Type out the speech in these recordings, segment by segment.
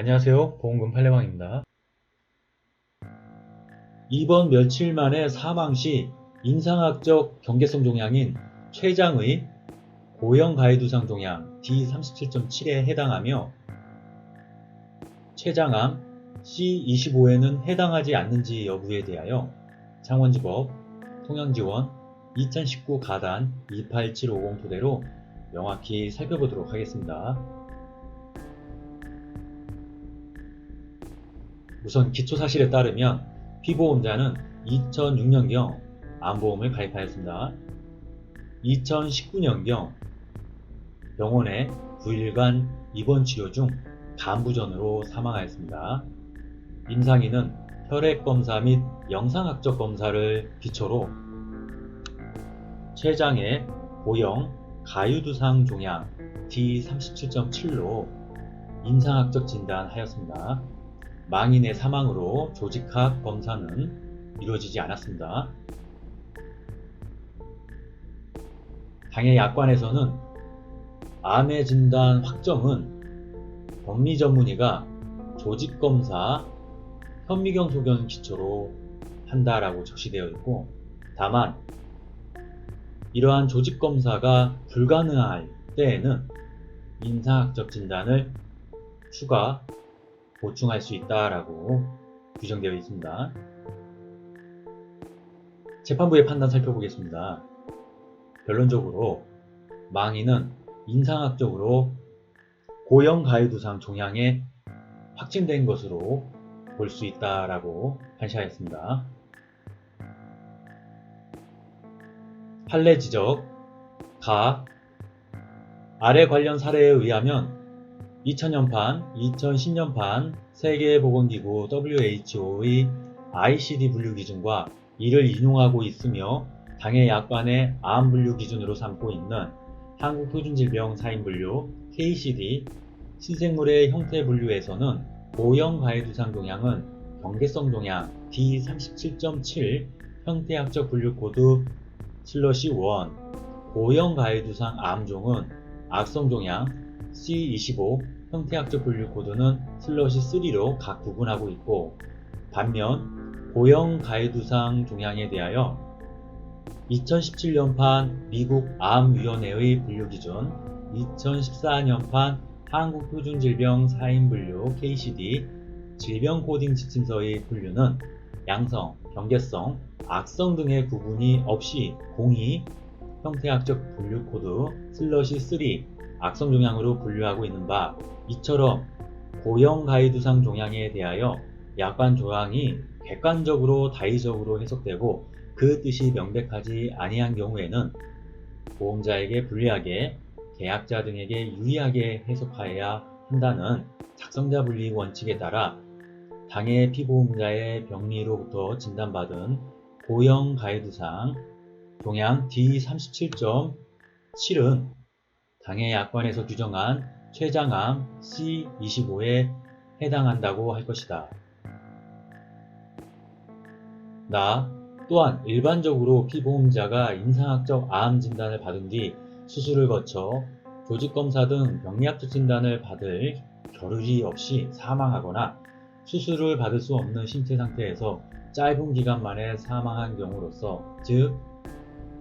안녕하세요. 보험금 팔례방입니다. 이번 며칠 만에 사망 시 인상학적 경계성 종양인 췌장의 고형 가해두상 종양 D37.7에 해당하며 췌장암 C25에는 해당하지 않는지 여부에 대하여 창원지법 통영지원 2019 가단 28750 토대로 명확히 살펴보도록 하겠습니다. 우선 기초사실에 따르면 피보험자는 2006년경 암보험을 가입하였습니다. 2019년경 병원에 9일간 입원 치료 중 간부전으로 사망하였습니다. 임상인은 혈액검사 및 영상학적 검사를 기초로 췌장의 고형 가유두상 종양 D37.7로 임상학적 진단하였습니다. 망인의 사망으로 조직학 검사는 이루어지지 않았습니다. 당해 약관에서는 암의 진단 확정은 법리 전문의가 조직 검사, 현미경 소견 기초로 한다라고 적시되어 있고, 다만 이러한 조직 검사가 불가능할 때에는 인상학적 진단을 추가 보충할 수 있다라고 규정되어 있습니다. 재판부의 판단 살펴보겠습니다. 결론적으로 망인은 인상학적으로 고형 가해두상 종양에 확진된 것으로 볼 수 있다라고 판시하였습니다. 판례 지적 가 아래 관련 사례에 의하면 2000년판, 2010년판 세계보건기구 WHO의 ICD 분류 기준과 이를 인용하고 있으며 당해 약관의 암 분류 기준으로 삼고 있는 한국표준질병 사인 분류 KCD 신생물의 형태 분류에서는 고형 가해두상 종양은 경계성 종양 D37.7 형태학적 분류 코드 슬러시 1 고형 가해두상 암종은 악성 종양 C25 형태학적 분류 코드는 슬러시 3로 각 구분하고 있고 반면 고형 가해두상 종양에 대하여 2017년판 미국 암위원회의 분류 기준, 2014년판 한국표준질병 사인분류 KCD 질병 코딩 지침서의 분류는 양성, 경계성, 악성 등의 구분이 없이 02 형태학적 분류 코드 슬러시 3 악성 종양으로 분류하고 있는 바 이처럼 고형 가이두상 종양에 대하여 약관 조항이 객관적으로 다의적으로 해석되고 그 뜻이 명백하지 아니한 경우에는 보험자에게 불리하게 계약자 등에게 유리하게 해석하여야 한다는 작성자 분리 원칙에 따라 당해 피보험자의 병리로부터 진단받은 고형 가이드상 종양 D37.7은 당해 약관에서 규정한 췌장암 C25에 해당한다고 할 것이다. 나 또한 일반적으로 피보험자가 인상학적 암 진단을 받은 뒤 수술을 거쳐 조직검사 등 병리학적 진단을 받을 겨를이 없이 사망하거나 수술을 받을 수 없는 신체 상태에서 짧은 기간 만에 사망한 경우로서 즉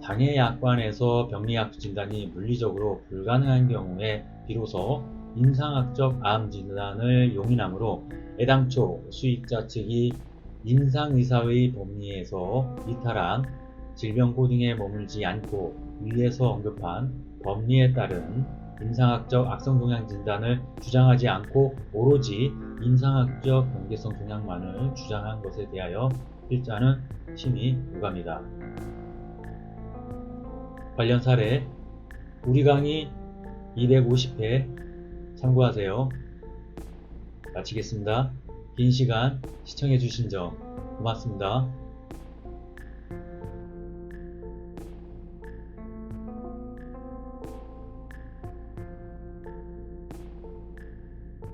당해 약관에서 병리학 진단이 물리적으로 불가능한 경우에 비로소 인상학적 암 진단을 용인하므로 애당초 수익자 측이 인상의사의 법리에서 이탈한 질병 코딩에 머물지 않고 위에서 언급한 법리에 따른 임상학적 악성 종양 진단을 주장하지 않고 오로지 임상학적 경계성 종양만을 주장한 것에 대하여 필자는 심히 유감이다. 관련 사례 우리 강의 250회 참고하세요. 마치겠습니다. 긴 시간 시청해주신 점 고맙습니다.